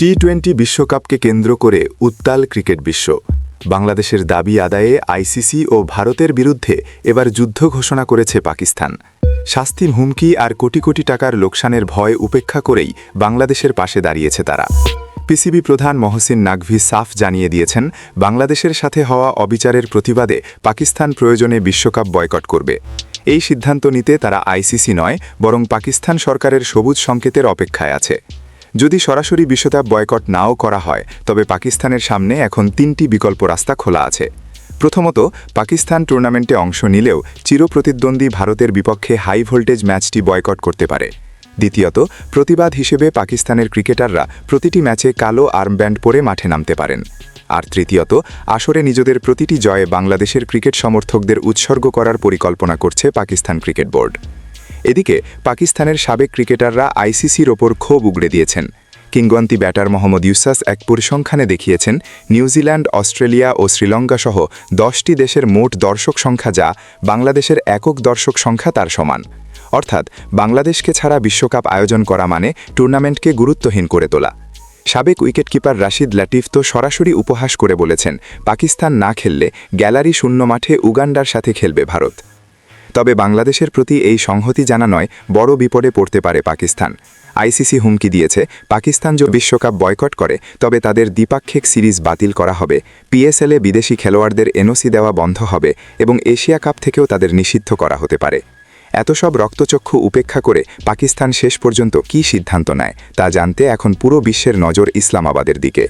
T twenty বিশ্বকাপকে কেন্দ্র করে উত্তাল ক্রিকেট বিশ্ব। বাংলাদেশের দাবি আদায়ে আইসিসি ও ভারতের বিরুদ্ধে এবার যুদ্ধ ঘোষণা করেছে পাকিস্তান। শাস্তি হুমকি আর কোটি কোটি টাকার লোকসানের ভয় উপেক্ষা করেই বাংলাদেশের পাশে দাঁড়িয়েছে তারা। পিসিবি প্রধান মহসিন নাকভি সাফ জানিয়ে দিয়েছেন, বাংলাদেশের সাথে হওয়া অবিচারের প্রতিবাদে পাকিস্তান প্রয়োজনে বিশ্বকাপ বয়কট করবে। এই সিদ্ধান্ত নিতে তারা আইসিসি নয়, বরং পাকিস্তান সরকারের সবুজ সংকেতের অপেক্ষায় আছে। যদি সরাসরি বিশ্বকাপ বয়কট নাও করা হয়, তবে পাকিস্তানের সামনে এখন তিনটি বিকল্প রাস্তা খোলা আছে। প্রথমত, পাকিস্তান টুর্নামেন্টে অংশ নিলেও চিরপ্রতিদ্বন্দ্বী ভারতের বিপক্ষে হাই ভোল্টেজ ম্যাচটি বয়কট করতে পারে। দ্বিতীয়ত, প্রতিবাদ হিসেবে পাকিস্তানের ক্রিকেটাররা প্রতিটি ম্যাচে কালো আর্মব্যান্ড পরে মাঠে নামতে পারেন। আর তৃতীয়ত, আসরে নিজেদের প্রতিটি জয়ে বাংলাদেশের ক্রিকেট সমর্থকদের উৎসর্গ করার পরিকল্পনা করছে পাকিস্তান ক্রিকেট বোর্ড। এদিকে পাকিস্তানের সাবেক ক্রিকেটাররা আইসিসির ওপর ক্ষোভ উগড়ে দিয়েছেন। কিংবন্তি ব্যাটার মোহাম্মদ ইউসাস এক পরিসংখ্যানে দেখিয়েছেন, নিউজিল্যান্ড, অস্ট্রেলিয়া ও শ্রীলঙ্কা সহ দশটি দেশের মোট দর্শক সংখ্যা যা বাংলাদেশের একক দর্শক সংখ্যা তার সমান। অর্থাৎ বাংলাদেশকে ছাড়া বিশ্বকাপ আয়োজন করা মানে টুর্নামেন্টকে গুরুত্বহীন করে তোলা। সাবেক উইকেটকিপার রাশিদ লাটিফ তো সরাসরি উপহাস করে বলেছেন, পাকিস্তান না খেললে গ্যালারি শূন্য মাঠে উগান্ডার সাথে খেলবে ভারত। তবে বাংলাদেশের প্রতি এই সংহতি জানা নয়, বড় বিপদে পড়তে পারে পাকিস্তান। আইসিসি হুমকি দিয়েছে, পাকিস্তান যদি বিশ্বকাপ বয়কট করে, তবে তাদের দ্বিপাক্ষিক সিরিজ বাতিল করা হবে। পিএসএলে বিদেশি খেলোয়াড়দের এনওসি দেওয়া বন্ধ হবে এবং এশিয়া কাপ থেকেও তাদের নিষিদ্ধ করা হতে পারে। এত সব রক্তচক্ষু উপেক্ষা করে পাকিস্তান শেষ পর্যন্ত কী সিদ্ধান্ত নেয়, তা জানতে এখন পুরো বিশ্বের নজর ইসলামাবাদের দিকে।